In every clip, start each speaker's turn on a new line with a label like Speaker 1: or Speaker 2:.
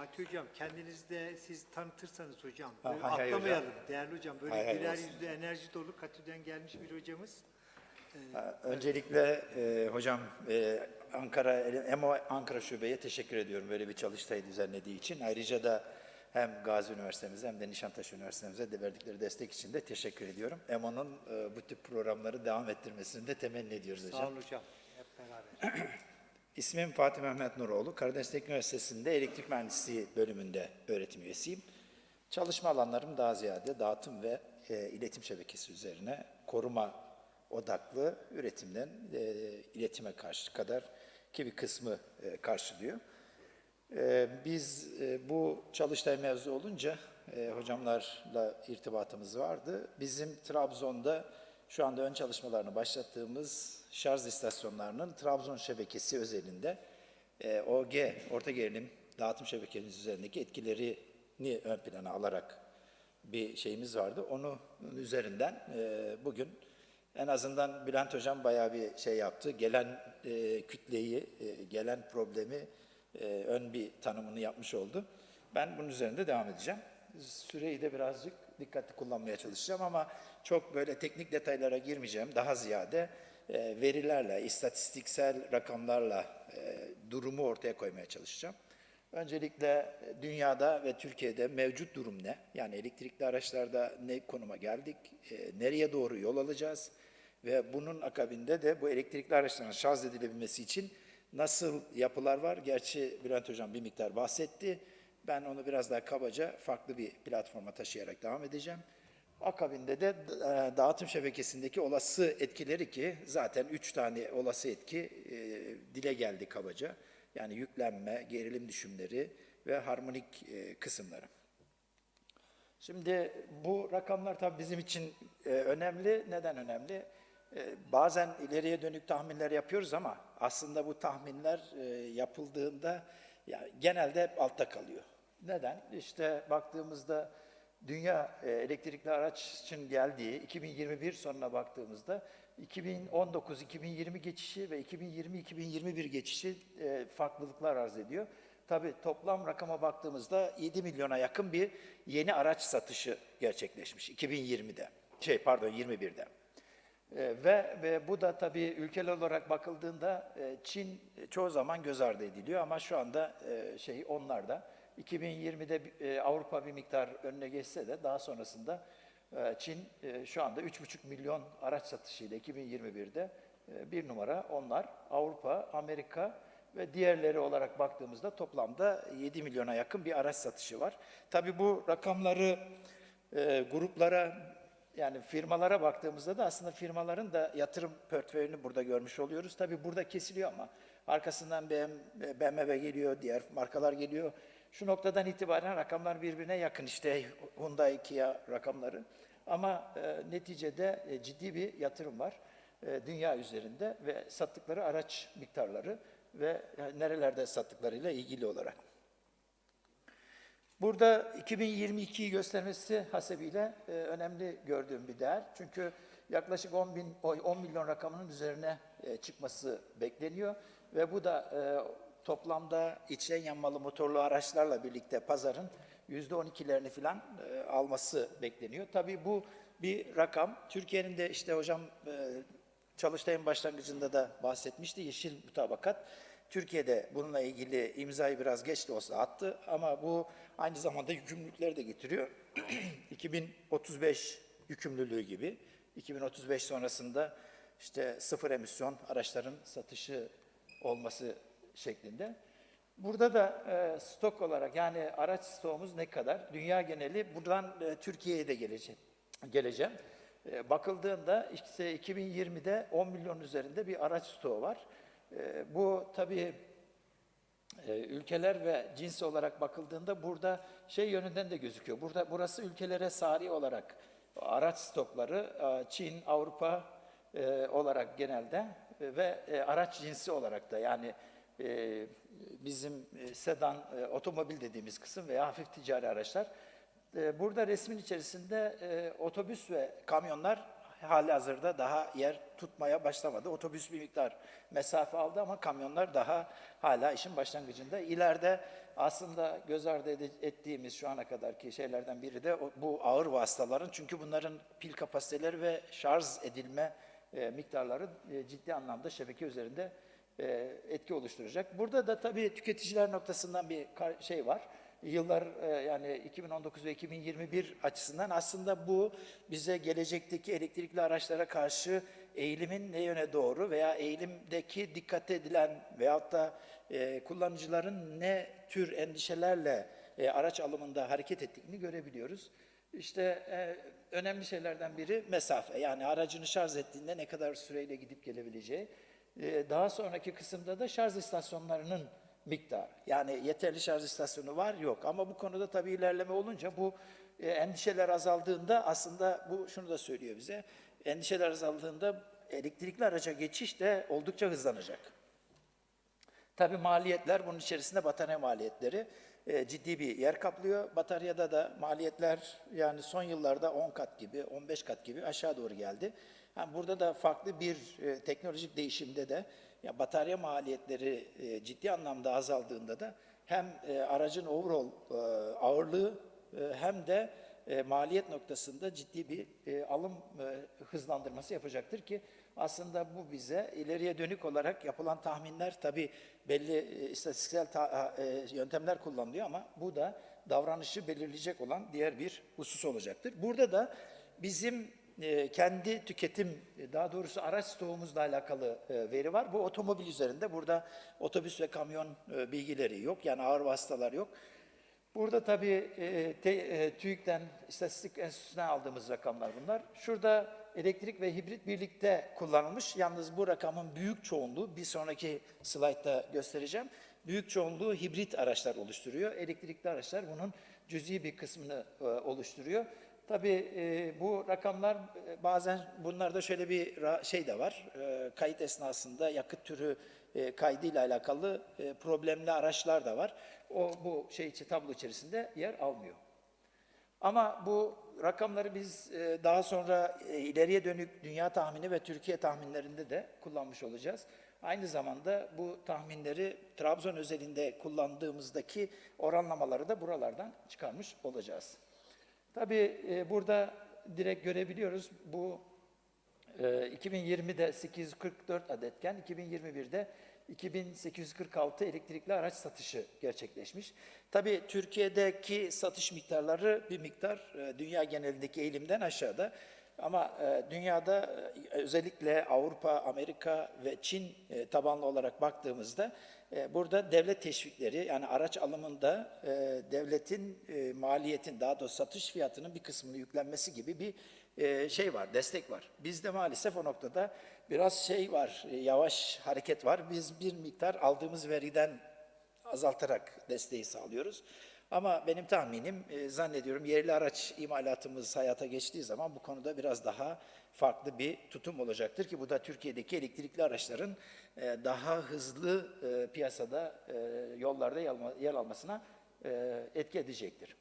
Speaker 1: Fatih Hocam kendinizi de siz tanıtırsanız hocam.
Speaker 2: Ha,
Speaker 1: Böyle
Speaker 2: hay hay
Speaker 1: atlamayalım
Speaker 2: hocam.
Speaker 1: değerli hocam. Böyle
Speaker 2: Hay hay
Speaker 1: güler
Speaker 2: olsun.
Speaker 1: yüzlü, enerji dolu Katü'den gelmiş bir hocamız.
Speaker 2: Öncelikle e, hocam e, Ankara EMO Ankara Şube'ye teşekkür ediyorum böyle bir çalıştayı düzenlediği için. Ayrıca da hem Gazi Üniversitemize hem de Nişantaşı Üniversitemize de verdikleri destek için de teşekkür ediyorum. EMO'nun e, bu tip programları devam ettirmesini de temenni ediyoruz hocam.
Speaker 1: Sağ olun hocam. Hep beraber.
Speaker 2: İsmim Fatih Mehmet Nuroğlu. Karadeniz Teknik Üniversitesi'nde elektrik mühendisliği bölümünde öğretim üyesiyim. Çalışma alanlarım daha ziyade dağıtım ve e, iletim şebekesi üzerine koruma odaklı üretimden e, iletime karşı kadar ki bir kısmı e, karşılıyor. E, biz e, bu çalıştay mevzu olunca e, hocamlarla irtibatımız vardı. Bizim Trabzon'da şu anda ön çalışmalarını başlattığımız şarj istasyonlarının Trabzon şebekesi özelinde e, OG, orta gerilim dağıtım şebekemiz üzerindeki etkilerini ön plana alarak bir şeyimiz vardı. Onun üzerinden e, bugün en azından Bülent Hocam bayağı bir şey yaptı. Gelen e, kütleyi, e, gelen problemi e, ön bir tanımını yapmış oldu. Ben bunun üzerinde devam edeceğim. Süreyi de birazcık dikkatli kullanmaya çalışacağım ama çok böyle teknik detaylara girmeyeceğim. Daha ziyade e, verilerle, istatistiksel rakamlarla e, durumu ortaya koymaya çalışacağım. Öncelikle dünyada ve Türkiye'de mevcut durum ne? Yani elektrikli araçlarda ne konuma geldik? E, nereye doğru yol alacağız? Ve bunun akabinde de bu elektrikli araçların şarj edilebilmesi için nasıl yapılar var? Gerçi Bülent Hocam bir miktar bahsetti. Ben onu biraz daha kabaca farklı bir platforma taşıyarak devam edeceğim. Akabinde de e, dağıtım şebekesindeki olası etkileri ki zaten üç tane olası etki e, dile geldi kabaca. Yani yüklenme, gerilim düşümleri ve harmonik e, kısımları. Şimdi bu rakamlar tabii bizim için e, önemli. Neden önemli? Bazen ileriye dönük tahminler yapıyoruz ama aslında bu tahminler yapıldığında ya, genelde hep altta kalıyor. Neden? İşte baktığımızda dünya e, elektrikli araç için geldiği 2021 sonuna baktığımızda 2019-2020 geçişi ve 2020-2021 geçişi e, farklılıklar arz ediyor. Tabii toplam rakama baktığımızda 7 milyona yakın bir yeni araç satışı gerçekleşmiş 2020'de. Şey pardon 21'de. E, ve, ve bu da tabii ülkeler olarak bakıldığında e, Çin çoğu zaman göz ardı ediliyor ama şu anda e, şey onlarda 2020'de e, Avrupa bir miktar önüne geçse de daha sonrasında e, Çin e, şu anda 3,5 milyon araç satışıyla 2021'de e, bir numara onlar. Avrupa, Amerika ve diğerleri olarak baktığımızda toplamda 7 milyona yakın bir araç satışı var. Tabii bu rakamları gruplara yani firmalara baktığımızda da aslında firmaların da yatırım portföyünü burada görmüş oluyoruz. Tabii burada kesiliyor ama arkasından BM- BMW geliyor, diğer markalar geliyor. Şu noktadan itibaren rakamlar birbirine yakın işte Hyundai, Kia rakamları. Ama e, neticede e, ciddi bir yatırım var e, dünya üzerinde ve sattıkları araç miktarları ve e, nerelerde sattıklarıyla ilgili olarak. Burada 2022'yi göstermesi hasebiyle e, önemli gördüğüm bir değer. Çünkü yaklaşık 10, bin, 10 milyon rakamının üzerine e, çıkması bekleniyor. Ve bu da e, toplamda içten yanmalı motorlu araçlarla birlikte pazarın %12'lerini falan e, alması bekleniyor. Tabii bu bir rakam. Türkiye'nin de işte hocam e, Çalıştay'ın başlangıcında da bahsetmişti Yeşil Mutabakat. Türkiye'de bununla ilgili imzayı biraz geç de olsa attı ama bu aynı zamanda yükümlülükleri de getiriyor. 2035 yükümlülüğü gibi. 2035 sonrasında işte sıfır emisyon araçların satışı olması şeklinde. Burada da e, stok olarak yani araç stoğumuz ne kadar? Dünya geneli buradan e, Türkiye'ye de geleceğim. geleceğim. E, bakıldığında işte 2020'de 10 milyon üzerinde bir araç stoğu var. E, bu tabii e, ülkeler ve cins olarak bakıldığında burada şey yönünden de gözüküyor. Burada burası ülkelere sari olarak araç stokları e, Çin, Avrupa e, olarak genelde e, ve e, araç cinsi olarak da yani e, bizim e, sedan, e, otomobil dediğimiz kısım veya hafif ticari araçlar. E, burada resmin içerisinde e, otobüs ve kamyonlar hali hazırda daha yer tutmaya başlamadı. Otobüs bir miktar mesafe aldı ama kamyonlar daha hala işin başlangıcında. İleride aslında göz ardı ettiğimiz şu ana kadarki şeylerden biri de bu ağır vasıtaların çünkü bunların pil kapasiteleri ve şarj edilme miktarları ciddi anlamda şebeke üzerinde e, etki oluşturacak. Burada da tabii tüketiciler noktasından bir şey var. Yıllar e, yani 2019 ve 2021 açısından aslında bu bize gelecekteki elektrikli araçlara karşı eğilimin ne yöne doğru veya eğilimdeki dikkat edilen veyahut da e, kullanıcıların ne tür endişelerle araç alımında hareket ettiğini görebiliyoruz. İşte önemli şeylerden biri mesafe. Yani aracını şarj ettiğinde ne kadar süreyle gidip gelebileceği. E, daha sonraki kısımda da şarj istasyonlarının miktarı. Yani yeterli şarj istasyonu var yok. Ama bu konuda tabii ilerleme olunca bu e, endişeler azaldığında aslında bu şunu da söylüyor bize. Endişeler azaldığında elektrikli araca geçiş de oldukça hızlanacak. Tabii maliyetler bunun içerisinde batarya maliyetleri e, ciddi bir yer kaplıyor. Bataryada da maliyetler yani son yıllarda 10 kat gibi, 15 kat gibi aşağı doğru geldi. Yani burada da farklı bir e, teknolojik değişimde de ya batarya maliyetleri e, ciddi anlamda azaldığında da hem e, aracın overall e, ağırlığı e, hem de e, maliyet noktasında ciddi bir e, alım e, hızlandırması yapacaktır ki aslında bu bize ileriye dönük olarak yapılan tahminler tabii belli e, istatistiksel ta- e, yöntemler kullanılıyor ama bu da davranışı belirleyecek olan diğer bir husus olacaktır. Burada da bizim kendi tüketim, e, daha doğrusu araç stoğumuzla alakalı e, veri var. Bu otomobil üzerinde. Burada otobüs ve kamyon e, bilgileri yok. Yani ağır vasıtalar yok. Burada tabii e, te, e, TÜİK'ten İstatistik Enstitüsü'ne aldığımız rakamlar bunlar. Şurada elektrik ve hibrit birlikte kullanılmış. Yalnız bu rakamın büyük çoğunluğu, bir sonraki slaytta göstereceğim. Büyük çoğunluğu hibrit araçlar oluşturuyor. Elektrikli araçlar bunun cüzi bir kısmını e, oluşturuyor. Tabii e, bu rakamlar e, bazen bunlarda şöyle bir şey de var. E, kayıt esnasında yakıt türü e, kaydıyla alakalı e, problemli araçlar da var. O bu şey tablo içerisinde yer almıyor. Ama bu rakamları biz e, daha sonra e, ileriye dönük dünya tahmini ve Türkiye tahminlerinde de kullanmış olacağız. Aynı zamanda bu tahminleri Trabzon özelinde kullandığımızdaki oranlamaları da buralardan çıkarmış olacağız. Tabii e, burada direkt görebiliyoruz bu e, 2020'de 844 adetken 2021'de 2846 elektrikli araç satışı gerçekleşmiş. Tabii Türkiye'deki satış miktarları bir miktar e, dünya genelindeki eğilimden aşağıda. Ama e, dünyada e, özellikle Avrupa, Amerika ve Çin e, tabanlı olarak baktığımızda burada devlet teşvikleri yani araç alımında e, devletin e, maliyetin daha doğrusu satış fiyatının bir kısmını yüklenmesi gibi bir e, şey var, destek var. Bizde maalesef o noktada biraz şey var, e, yavaş hareket var. Biz bir miktar aldığımız veriden azaltarak desteği sağlıyoruz. Ama benim tahminim e, zannediyorum yerli araç imalatımız hayata geçtiği zaman bu konuda biraz daha farklı bir tutum olacaktır ki bu da Türkiye'deki elektrikli araçların e, daha hızlı e, piyasada yollarda yer alma- yer almasına etki edecektir.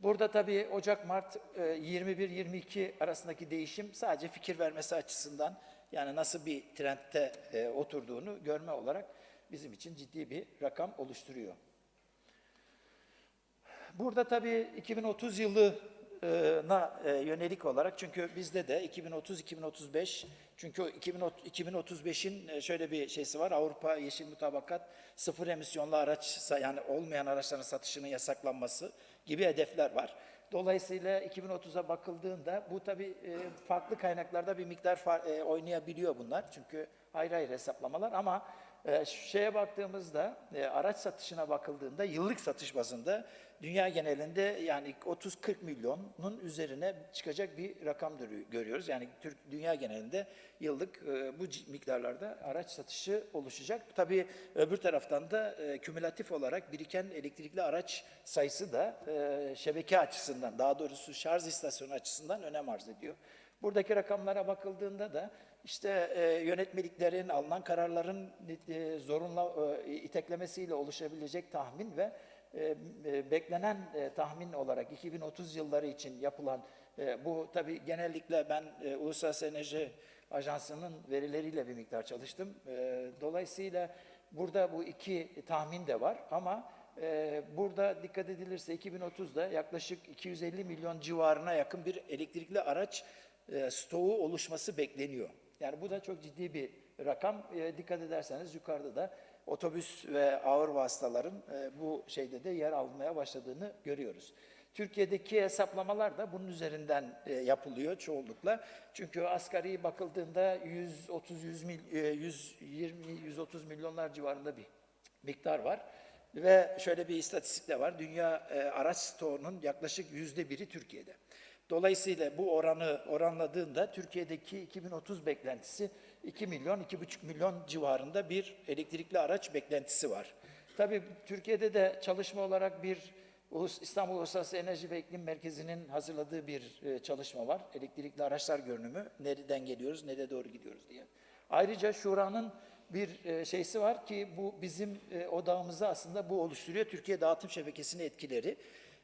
Speaker 2: Burada tabii Ocak-Mart e, 21-22 arasındaki değişim sadece fikir vermesi açısından yani nasıl bir trendte oturduğunu görme olarak bizim için ciddi bir rakam oluşturuyor. Burada tabii 2030 yılına e, yönelik olarak çünkü bizde de 2030-2035 çünkü 2035'in e, şöyle bir şeysi var Avrupa Yeşil Mutabakat sıfır emisyonlu araç yani olmayan araçların satışının yasaklanması gibi hedefler var. Dolayısıyla 2030'a bakıldığında bu tabii e, farklı kaynaklarda bir miktar oynayabiliyor bunlar. Çünkü ayrı ayrı hesaplamalar ama e, şeye baktığımızda e, araç satışına bakıldığında yıllık satış bazında dünya genelinde yani 30-40 milyonun üzerine çıkacak bir rakam görü- görüyoruz. Yani Türk dünya genelinde yıllık e, bu miktarlarda araç satışı oluşacak. Tabii öbür taraftan da e, kümülatif olarak biriken elektrikli araç sayısı da e, şebeke açısından daha doğrusu şarj istasyonu açısından önem arz ediyor. Buradaki rakamlara bakıldığında da işte e, yönetmeliklerin, alınan kararların e, zorunla e, iteklemesiyle oluşabilecek tahmin ve e, e, beklenen e, tahmin olarak 2030 yılları için yapılan e, bu tabii genellikle ben e, Uluslararası Enerji Ajansı'nın verileriyle bir miktar çalıştım. E, dolayısıyla burada bu iki tahmin de var ama e, burada dikkat edilirse 2030'da yaklaşık 250 milyon civarına yakın bir elektrikli araç e, stoğu oluşması bekleniyor. Yani bu da çok ciddi bir rakam. E, dikkat ederseniz yukarıda da otobüs ve ağır vasıtaların e, bu şeyde de yer almaya başladığını görüyoruz. Türkiye'deki hesaplamalar da bunun üzerinden e, yapılıyor çoğunlukla. Çünkü asgari bakıldığında 130 100 mil, e, 120 130 milyonlar civarında bir miktar var. Ve şöyle bir istatistik de var. Dünya e, araç stoğunun yaklaşık yüzde biri Türkiye'de. Dolayısıyla bu oranı oranladığında Türkiye'deki 2030 beklentisi 2 milyon, 2,5 milyon civarında bir elektrikli araç beklentisi var. Tabii Türkiye'de de çalışma olarak bir İstanbul Uluslararası Enerji ve İklim Merkezi'nin hazırladığı bir e, çalışma var. Elektrikli araçlar görünümü, nereden geliyoruz, nereye doğru gidiyoruz diye. Ayrıca Şura'nın bir e, şeysi var ki bu bizim e, odağımızı aslında bu oluşturuyor. Türkiye dağıtım şebekesinin etkileri.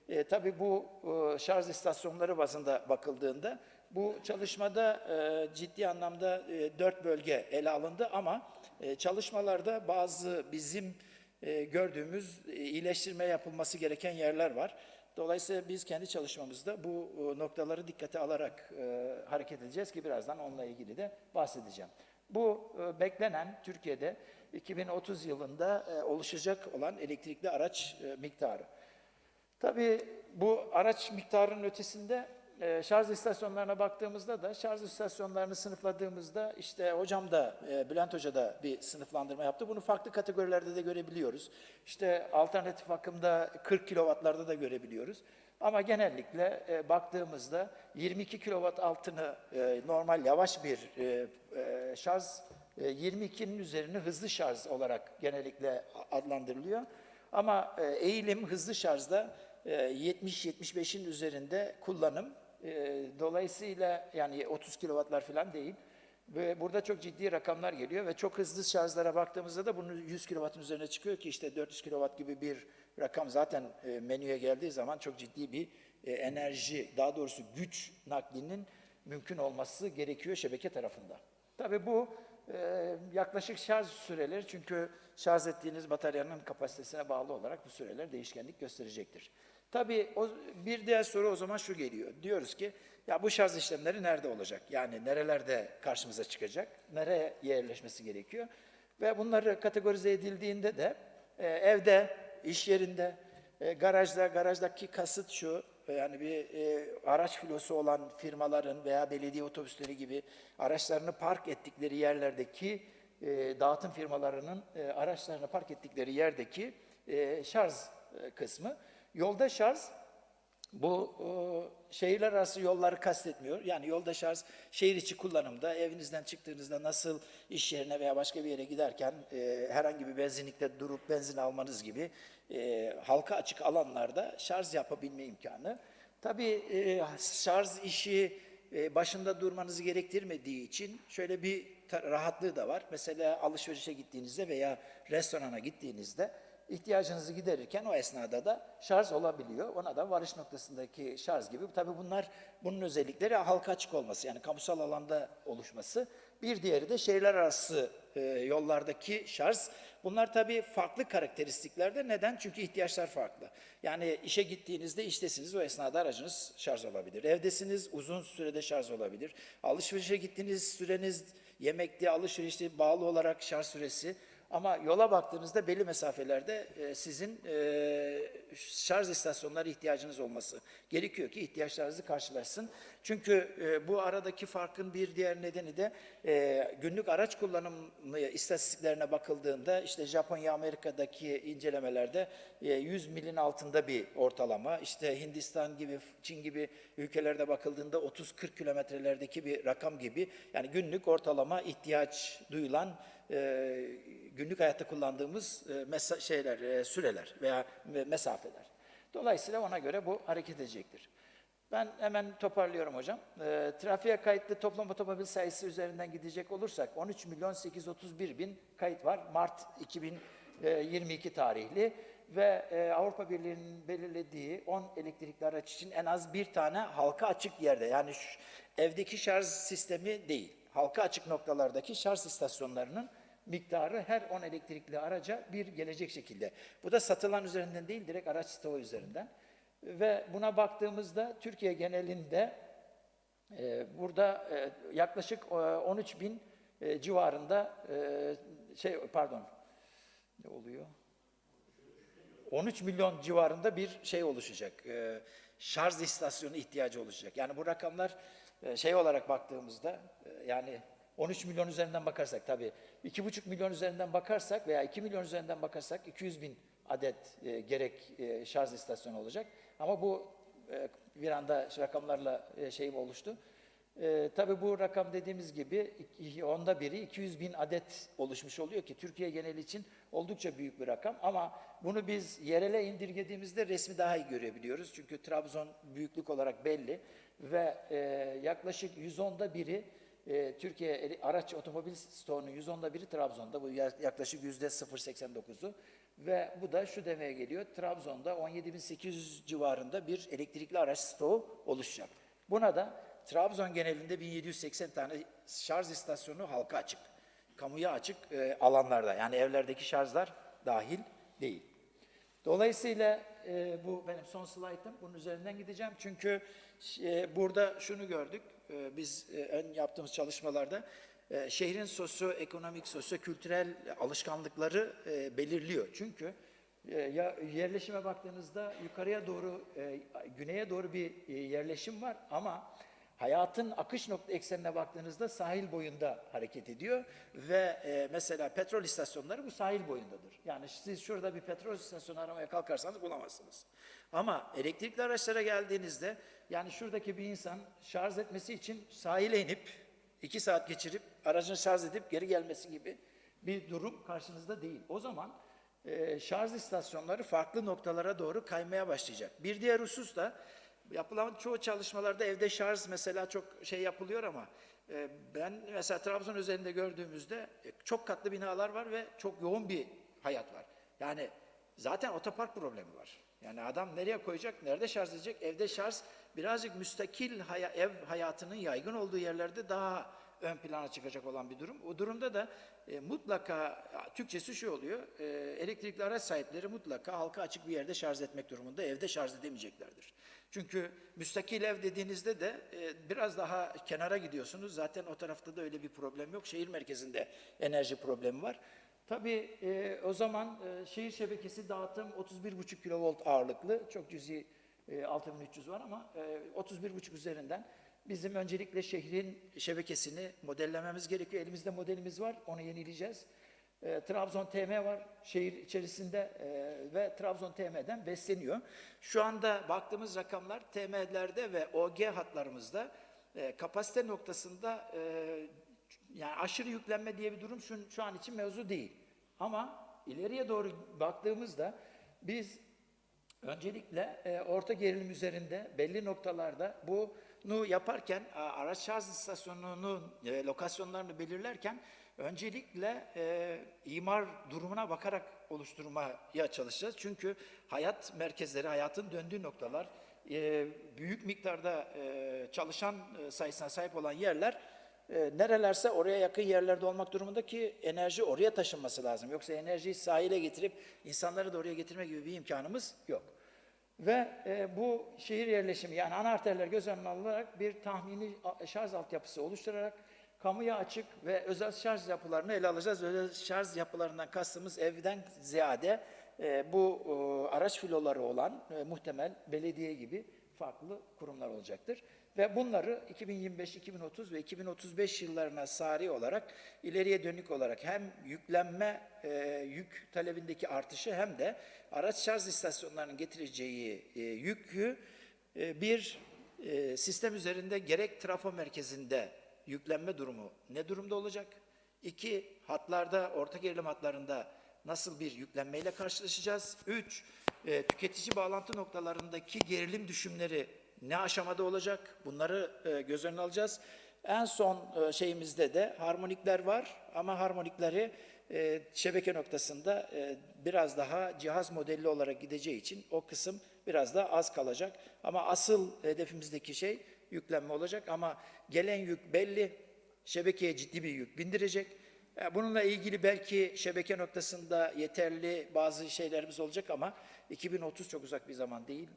Speaker 2: E, tabii bu e, şarj istasyonları bazında bakıldığında bu çalışmada e, ciddi anlamda e, dört bölge ele alındı ama e, çalışmalarda bazı bizim e, gördüğümüz e, iyileştirme yapılması gereken yerler var. Dolayısıyla biz kendi çalışmamızda bu e, noktaları dikkate alarak e, hareket edeceğiz ki birazdan onunla ilgili de bahsedeceğim. Bu e, beklenen Türkiye'de 2030 yılında e, oluşacak olan elektrikli araç e, miktarı. Tabii bu araç miktarının ötesinde e, şarj istasyonlarına baktığımızda da şarj istasyonlarını sınıfladığımızda işte hocam da e, Bülent Hoca da bir sınıflandırma yaptı. Bunu farklı kategorilerde de görebiliyoruz. İşte alternatif akımda 40 kilovatlarda da görebiliyoruz. Ama genellikle e, baktığımızda 22 kilovat altını e, normal yavaş bir e, e, şarj, e, 22'nin üzerini hızlı şarj olarak genellikle adlandırılıyor. Ama e, eğilim hızlı şarjda 70-75'in üzerinde kullanım. E, dolayısıyla yani 30 kilowattlar falan değil. Ve burada çok ciddi rakamlar geliyor ve çok hızlı şarjlara baktığımızda da bunun 100 kilowattın üzerine çıkıyor ki işte 400 kilowatt gibi bir rakam zaten e, menüye geldiği zaman çok ciddi bir e, enerji, daha doğrusu güç naklinin mümkün olması gerekiyor şebeke tarafında. Tabii bu e, yaklaşık şarj süreleri çünkü şarj ettiğiniz bataryanın kapasitesine bağlı olarak bu süreler değişkenlik gösterecektir. Tabii o, bir diğer soru o zaman şu geliyor. Diyoruz ki ya bu şarj işlemleri nerede olacak? Yani nerelerde karşımıza çıkacak? Nereye yerleşmesi gerekiyor? Ve bunları kategorize edildiğinde de e, evde, iş yerinde, e, garajda, garajdaki kasıt şu, yani bir e, araç filosu olan firmaların veya belediye otobüsleri gibi araçlarını park ettikleri yerlerdeki e, dağıtım firmalarının e, araçlarını park ettikleri yerdeki e, şarj e, kısmı. Yolda şarj bu e, şehirler arası yolları kastetmiyor. Yani yolda şarj şehir içi kullanımda evinizden çıktığınızda nasıl iş yerine veya başka bir yere giderken e, herhangi bir benzinlikte durup benzin almanız gibi e, halka açık alanlarda şarj yapabilme imkanı. Tabii e, şarj işi e, başında durmanızı gerektirmediği için şöyle bir rahatlığı da var. Mesela alışverişe gittiğinizde veya restorana gittiğinizde ihtiyacınızı giderirken o esnada da şarj olabiliyor. Ona da varış noktasındaki şarj gibi. Tabii bunlar bunun özellikleri halka açık olması yani kamusal alanda oluşması. Bir diğeri de şehirler arası e, yollardaki şarj. Bunlar tabii farklı karakteristiklerde. Neden? Çünkü ihtiyaçlar farklı. Yani işe gittiğinizde iştesiniz o esnada aracınız şarj olabilir. Evdesiniz uzun sürede şarj olabilir. Alışverişe gittiğiniz süreniz yemekte, alışverişte bağlı olarak şarj süresi. Ama yola baktığınızda belli mesafelerde e, sizin e, şarj istasyonları ihtiyacınız olması gerekiyor ki ihtiyaçlarınızı karşılaşsın. Çünkü e, bu aradaki farkın bir diğer nedeni de günlük araç kullanımı istatistiklerine bakıldığında işte Japonya, Amerika'daki incelemelerde e, 100 milin altında bir ortalama. İşte Hindistan gibi, Çin gibi ülkelerde bakıldığında 30-40 kilometrelerdeki bir rakam gibi. Yani günlük ortalama ihtiyaç duyulan e, günlük hayatta kullandığımız e, şeyler, e, süreler veya me- mesafeler. Dolayısıyla ona göre bu hareket edecektir. Ben hemen toparlıyorum hocam. E, trafiğe kayıtlı toplam otomobil sayısı üzerinden gidecek olursak 13 milyon 831 bin kayıt var. Mart 2022 tarihli. ve e, Avrupa Birliği'nin belirlediği 10 elektrikli araç için en az bir tane halka açık yerde yani şu, evdeki şarj sistemi değil, halka açık noktalardaki şarj istasyonlarının miktarı her 10 elektrikli araca bir gelecek şekilde. Bu da satılan üzerinden değil, direkt araç stoğu üzerinden. Ve buna baktığımızda Türkiye genelinde e, burada e, yaklaşık e, 13 bin e, civarında e, şey pardon ne oluyor? 13 milyon civarında bir şey oluşacak. e, şarj istasyonu ihtiyacı oluşacak. Yani bu rakamlar e, şey olarak baktığımızda e, yani 13 milyon üzerinden bakarsak tabii 2,5 milyon üzerinden bakarsak veya 2 milyon üzerinden bakarsak 200 bin adet e, gerek e, şarj istasyonu olacak. Ama bu e, bir anda rakamlarla e, şeyim oluştu. E, tabii bu rakam dediğimiz gibi iki- onda biri 200 bin adet oluşmuş oluyor ki Türkiye geneli için oldukça büyük bir rakam. Ama bunu biz yerele indirgediğimizde resmi daha iyi görebiliyoruz. Çünkü Trabzon büyüklük olarak belli ve e, yaklaşık 110'da biri e, Türkiye araç otomobil stoğunun 110'da biri Trabzon'da. Bu ya- yaklaşık yüzde 0.89'u ve bu da şu demeye geliyor. Trabzon'da 17.800 civarında bir elektrikli araç stoğu oluşacak. Buna da Trabzon genelinde 1780 tane şarj istasyonu halka açık. Kamuya açık e, alanlarda yani evlerdeki şarjlar dahil değil. Dolayısıyla e, bu benim son slaytım. Bunun üzerinden gideceğim. Çünkü e, burada şunu gördük. E, biz e, ön yaptığımız çalışmalarda e, şehrin sosyoekonomik, sosyokültürel alışkanlıkları e, belirliyor. Çünkü ya yerleşime baktığınızda yukarıya doğru, güneye doğru bir yerleşim var ama hayatın akış nokta eksenine baktığınızda sahil boyunda hareket ediyor ve e, mesela petrol istasyonları bu sahil boyundadır. Yani siz şurada bir petrol istasyonu aramaya kalkarsanız bulamazsınız. Ama elektrikli araçlara geldiğinizde yani şuradaki bir insan şarj etmesi için sahile inip iki saat geçirip aracını şarj edip geri gelmesi gibi bir durum karşınızda değil. O zaman e, şarj istasyonları farklı noktalara doğru kaymaya başlayacak. Bir diğer husus da yapılan çoğu çalışmalarda evde şarj mesela çok şey yapılıyor ama e, ben mesela Trabzon üzerinde gördüğümüzde e, çok katlı binalar var ve çok yoğun bir hayat var. Yani zaten otopark problemi var. Yani adam nereye koyacak, nerede şarj edecek? Evde şarj birazcık müstakil haya- ev hayatının yaygın olduğu yerlerde daha ön plana çıkacak olan bir durum. O durumda da e, mutlaka Türkçesi şu oluyor. E, elektrikli araç sahipleri mutlaka halka açık bir yerde şarj etmek durumunda. Evde şarj edemeyeceklerdir. Çünkü müstakil ev dediğinizde de e, biraz daha kenara gidiyorsunuz. Zaten o tarafta da öyle bir problem yok. Şehir merkezinde enerji problemi var. Tabii e, o zaman e, şehir şebekesi dağıtım 31,5 kilovolt ağırlıklı. Çok cüzi e, 6300 var ama e, 31,5 üzerinden bizim öncelikle şehrin şebekesini modellememiz gerekiyor. Elimizde modelimiz var, onu yenileyeceğiz. E, Trabzon TM var şehir içerisinde e, ve Trabzon TM'den besleniyor. Şu anda baktığımız rakamlar TM'lerde ve OG hatlarımızda e, kapasite noktasında e, yani aşırı yüklenme diye bir durum şu, şu an için mevzu değil. Ama ileriye doğru baktığımızda biz öncelikle e, orta gerilim üzerinde belli noktalarda bunu yaparken araç şarj istasyonunun e, lokasyonlarını belirlerken öncelikle e, imar durumuna bakarak oluşturmaya çalışacağız. Çünkü hayat merkezleri, hayatın döndüğü noktalar, e, büyük miktarda e, çalışan e, sayısına sahip olan yerler e, nerelerse oraya yakın yerlerde olmak durumunda ki enerji oraya taşınması lazım. Yoksa enerjiyi sahile getirip insanları da oraya getirme gibi bir imkanımız yok. Ve e, bu şehir yerleşimi yani ana arterler göz önüne alınarak bir tahmini şarj altyapısı oluşturarak kamuya açık ve özel şarj yapılarını ele alacağız. Özel şarj yapılarından kastımız evden ziyade e, bu e, araç filoları olan e, muhtemel belediye gibi farklı kurumlar olacaktır. Ve bunları 2025, 2030 ve 2035 yıllarına sari olarak ileriye dönük olarak hem yüklenme e, yük talebindeki artışı hem de araç şarj istasyonlarının getireceği e, yükü e, bir e, sistem üzerinde gerek trafo merkezinde yüklenme durumu ne durumda olacak? İki, hatlarda, orta gerilim hatlarında nasıl bir yüklenmeyle karşılaşacağız? Üç, e, tüketici bağlantı noktalarındaki gerilim düşümleri ne aşamada olacak? Bunları e, göz önüne alacağız. En son e, şeyimizde de harmonikler var ama harmonikleri e, şebeke noktasında biraz daha cihaz modelli olarak gideceği için o kısım biraz daha az kalacak. Ama asıl hedefimizdeki şey yüklenme olacak ama gelen yük belli. Şebekeye ciddi bir yük bindirecek. Bununla ilgili belki şebeke noktasında yeterli bazı şeylerimiz olacak ama 2030 çok uzak bir zaman değil.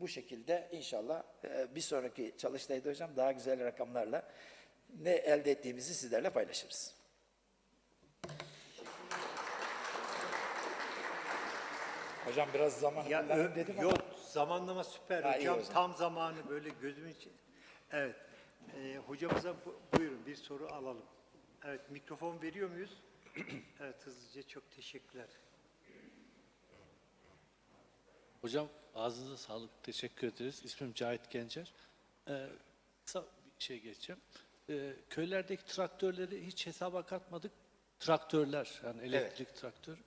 Speaker 2: Bu şekilde inşallah e, bir sonraki çalıştayda hocam daha güzel rakamlarla ne elde ettiğimizi sizlerle paylaşırız. Hocam biraz zaman
Speaker 1: Ya, ö-
Speaker 2: dedim ama
Speaker 1: yok zamanlama süper
Speaker 2: Ha, iyi
Speaker 1: hocam.
Speaker 2: o zaman.
Speaker 1: Tam zamanı böyle gözümün için. Evet. Ee, hocamıza bu- buyurun bir soru alalım. Evet mikrofon veriyor muyuz? evet hızlıca çok teşekkürler.
Speaker 3: Hocam ağzınıza sağlık. Teşekkür ederiz. İsmim Cahit Gencer. Ee, kısa bir şey geçeceğim. Ee, köylerdeki traktörleri hiç hesaba katmadık. Traktörler, yani elektrik traktör.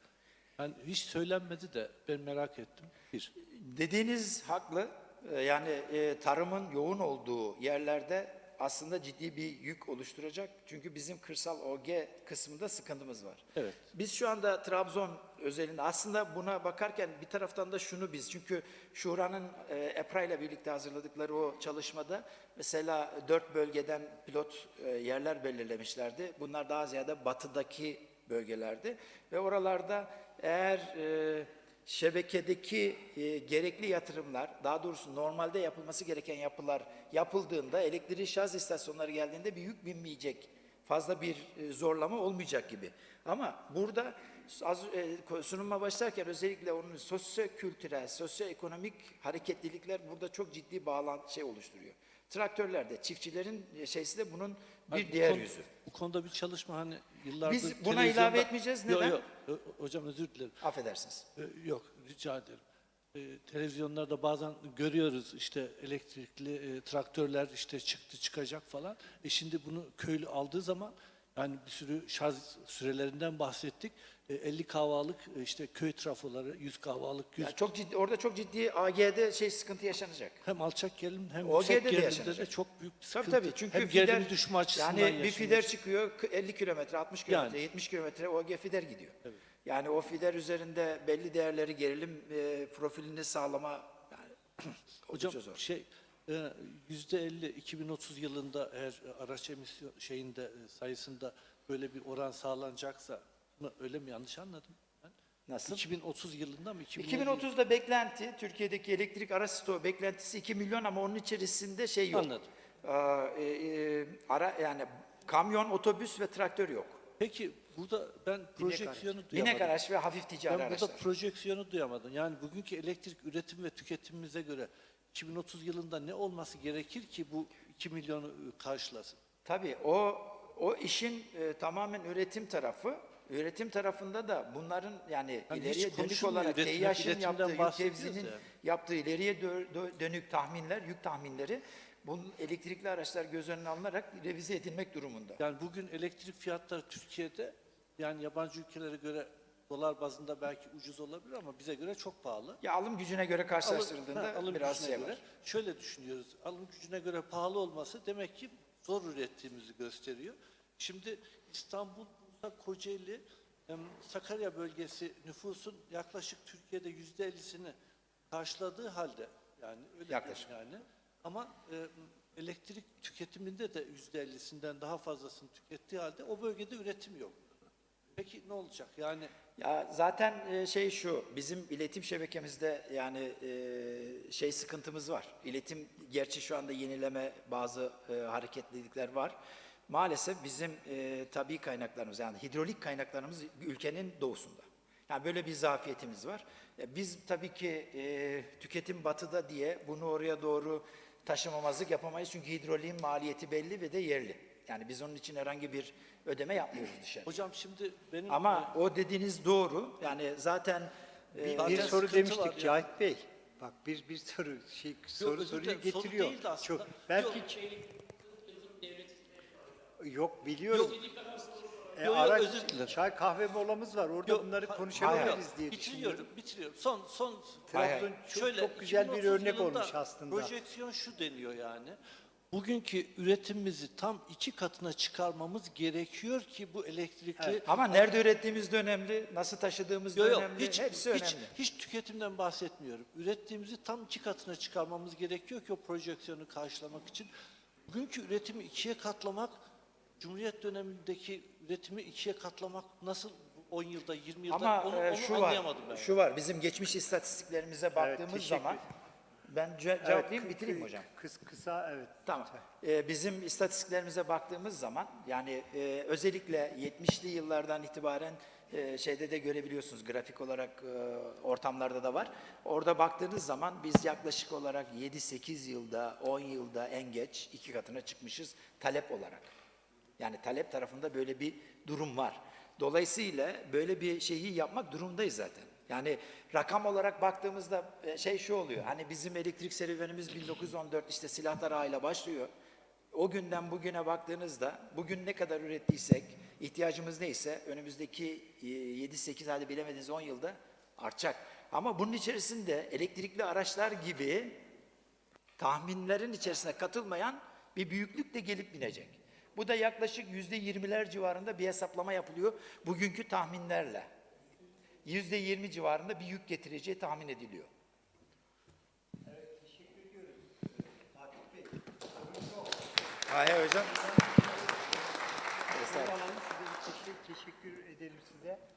Speaker 3: Yani hiç söylenmedi de ben merak ettim. Bir.
Speaker 2: Dediğiniz haklı. Ee, Yani e, tarımın yoğun olduğu yerlerde aslında ciddi bir yük oluşturacak. Çünkü bizim kırsal OG kısmında sıkıntımız var.
Speaker 3: Evet.
Speaker 2: Biz şu anda Trabzon özelinde aslında buna bakarken bir taraftan da şunu biz çünkü Şura'nın e, EPRA ile birlikte hazırladıkları o çalışmada mesela dört bölgeden pilot e, yerler belirlemişlerdi. Bunlar daha ziyade batıdaki bölgelerdi ve oralarda eğer e, şebekedeki e, gerekli yatırımlar, daha doğrusu normalde yapılması gereken yapılar yapıldığında elektriği şarj istasyonları geldiğinde bir yük binmeyecek fazla bir e, zorlama olmayacak gibi. Ama burada az e, sunuma başlarken özellikle onun sosyo-kültürel, sosyo-ekonomik hareketlilikler burada çok ciddi bağlantı şey oluşturuyor. Traktörlerde çiftçilerin e, şeysi de bunun bir
Speaker 3: bu
Speaker 2: diğer
Speaker 3: konu-
Speaker 2: yüzü.
Speaker 3: Bu konuda bir çalışma hani yıllardır...
Speaker 2: Biz buna ilave etmeyeceğiz.
Speaker 3: Yok,
Speaker 2: Neden?
Speaker 3: yok. Ö- Hocam özür dilerim.
Speaker 2: Affedersiniz.
Speaker 3: Ee, Yok, rica ederim. Ee, televizyonlarda bazen görüyoruz işte elektrikli e, traktörler işte çıktı çıkacak falan. E şimdi bunu köylü aldığı zaman yani bir sürü şarj sürelerinden bahsettik. E, 50 kahvalık e, işte köy trafoları, 100 kahvalık, 100
Speaker 2: Yani çok ciddi orada çok ciddi AG'de şey sıkıntı yaşanacak.
Speaker 3: hem alçak gerilim hem
Speaker 2: OG'de
Speaker 3: yüksek
Speaker 2: de
Speaker 3: gerilimde de
Speaker 2: yaşanacak.
Speaker 3: çok büyük bir
Speaker 2: Tabii
Speaker 3: sıkıntı.
Speaker 2: tabii çünkü
Speaker 3: hem
Speaker 2: fider,
Speaker 3: gerilim düşme açısından
Speaker 2: yani bir
Speaker 3: yaşanıyor.
Speaker 2: fider çıkıyor k- 50 kilometre, 60 kilometre,
Speaker 3: Yani.
Speaker 2: 70 kilometre OG fider gidiyor. Yani o fider üzerinde belli değerleri gerilim e, profilini sağlama yani
Speaker 3: Hocam
Speaker 2: zor.
Speaker 3: şey e, yüzde 50 2030 yılında eğer araç emisyon şeyinde e, sayısında böyle bir oran sağlanacaksa mı öyle mi yanlış anladım? Ben?
Speaker 2: Nasıl?
Speaker 3: 2030 yılında mı 2050
Speaker 2: 2030'da beklenti, Türkiye'deki elektrik araç stoğu beklentisi 2 milyon ama onun içerisinde şey yok.
Speaker 3: Anladım.
Speaker 2: Aa, e, ara yani kamyon, otobüs ve traktör yok.
Speaker 3: Peki burada ben projeksiyonu
Speaker 2: Binek
Speaker 3: duyamadım.
Speaker 2: araç ve hafif ticari
Speaker 3: ben burada
Speaker 2: araçlar.
Speaker 3: projeksiyonu duyamadım. Yani bugünkü elektrik üretim ve tüketimimize göre 2030 yılında ne olması gerekir ki bu 2 milyonu e, karşılasın?
Speaker 2: Tabii o o işin e, tamamen üretim tarafı. Üretim tarafında da bunların yani
Speaker 3: hiç
Speaker 2: ileriye dönük olarak TİH'in yaptığı, yük tevzinin
Speaker 3: yani.
Speaker 2: yaptığı ileriye dö- dö- dönük tahminler, yük tahminleri bunun elektrikli araçlar göz önüne alınarak revize edilmek durumunda.
Speaker 3: Yani bugün elektrik fiyatları Türkiye'de yani yabancı ülkelere göre dolar bazında belki ucuz olabilir ama bize göre çok pahalı.
Speaker 2: Ya alım gücüne göre
Speaker 3: Alım-
Speaker 2: karşılaştırıldığında
Speaker 3: ha, alım
Speaker 2: biraz şey
Speaker 3: göre
Speaker 2: var.
Speaker 3: şöyle düşünüyoruz. Alım gücüne göre pahalı olması demek ki zor ürettiğimizi gösteriyor. Şimdi İstanbul, Kocaeli, Sakarya bölgesi nüfusun yaklaşık Türkiye'de yüzde ellisini karşıladığı halde yani öyle
Speaker 2: Yaklaşık.
Speaker 3: yani ama e, elektrik tüketiminde de yüzde ellisinden daha fazlasını tükettiği halde o bölgede üretim yok. Peki ne olacak? Yani
Speaker 2: Ya zaten e, şey şu, bizim iletim şebekemizde yani e, şey sıkıntımız var. İletim gerçi şu anda yenileme bazı e, hareketlilikler var. Maalesef bizim e, tabi kaynaklarımız yani hidrolik kaynaklarımız ülkenin doğusunda. Yani böyle bir zafiyetimiz var. E, Biz tabii ki e, tüketim batıda diye bunu oraya doğru taşımamazlık yapamayız. Çünkü hidroliğin maliyeti belli ve de yerli. Yani biz onun için herhangi bir ödeme yapmıyoruz dışarı.
Speaker 3: hocam şimdi benim
Speaker 2: Ama o dediğiniz doğru. Yani zaten e,
Speaker 1: Bir, bir soru demiştik
Speaker 3: yani.
Speaker 1: Cahit Bey. Bak bir bir soru şey soru
Speaker 3: özür
Speaker 1: soruyu
Speaker 3: dilerim, soru
Speaker 1: getiriyor.
Speaker 3: değildi aslında.
Speaker 1: Çok belki yok biliyorum. E,
Speaker 3: Yok, yok,
Speaker 1: araç,
Speaker 3: özür dilerim.
Speaker 1: çay kahve molamız var. Orada
Speaker 3: Yok,
Speaker 1: bunları konuşabiliriz diye
Speaker 3: bitiriyorum, bitiriyorum. Son son
Speaker 1: Trabzon çok, çok güzel bir
Speaker 3: 2030
Speaker 1: örnek olmuş aslında.
Speaker 3: Projeksiyon şu deniyor yani. bugünkü üretimimizi tam iki katına çıkarmamız gerekiyor ki bu elektrikli
Speaker 2: Ama nerede ürettiğimiz de önemli, nasıl taşıdığımız da
Speaker 3: Yok yok
Speaker 2: önemli,
Speaker 3: hiç,
Speaker 2: hepsi
Speaker 3: hiç,
Speaker 2: önemli.
Speaker 3: hiç tüketimden bahsetmiyorum. Ürettiğimizi tam iki katına çıkarmamız gerekiyor ki o projeksiyonu karşılamak için. Bugünkü üretimi ikiye katlamak, Cumhuriyet dönemindeki üretimi ikiye katlamak nasıl 10 yılda 20 yılda
Speaker 2: Ama
Speaker 3: onu,
Speaker 2: e,
Speaker 3: onu
Speaker 2: şu var,
Speaker 3: anlayamadım ben.
Speaker 2: şu var. Bizim geçmiş istatistiklerimize baktığımız
Speaker 1: teşekkür
Speaker 2: zaman ben ce-
Speaker 1: Evet,
Speaker 2: cevaplayayım bitireyim hocam.
Speaker 1: Kıs, kısa evet.
Speaker 2: Tamam. Ee, bizim istatistiklerimize baktığımız zaman yani e, özellikle 70'li yıllardan itibaren e, şeyde de görebiliyorsunuz grafik olarak e, ortamlarda da var. Orada baktığınız zaman biz yaklaşık olarak 7-8 yılda 10 yılda en geç iki katına çıkmışız talep olarak. Yani talep tarafında böyle bir durum var. Dolayısıyla böyle bir şeyi yapmak durumdayız zaten. Yani rakam olarak baktığımızda e, şey şu oluyor. Hani bizim elektrik serüvenimiz 1914 işte silahlar ağıyla başlıyor. O günden bugüne baktığınızda bugün ne kadar ürettiysek, ihtiyacımız neyse önümüzdeki e, 7-8 hadi bilemediniz 10 yılda artacak. Ama bunun içerisinde elektrikli araçlar gibi tahminlerin içerisine katılmayan bir büyüklük de gelip binecek. Bu da yaklaşık yüzde yirmiler civarında bir hesaplama yapılıyor bugünkü tahminlerle. Yüzde yirmi civarında bir yük getireceği tahmin ediliyor.
Speaker 1: Bir teşekkür, teşekkür edelim size.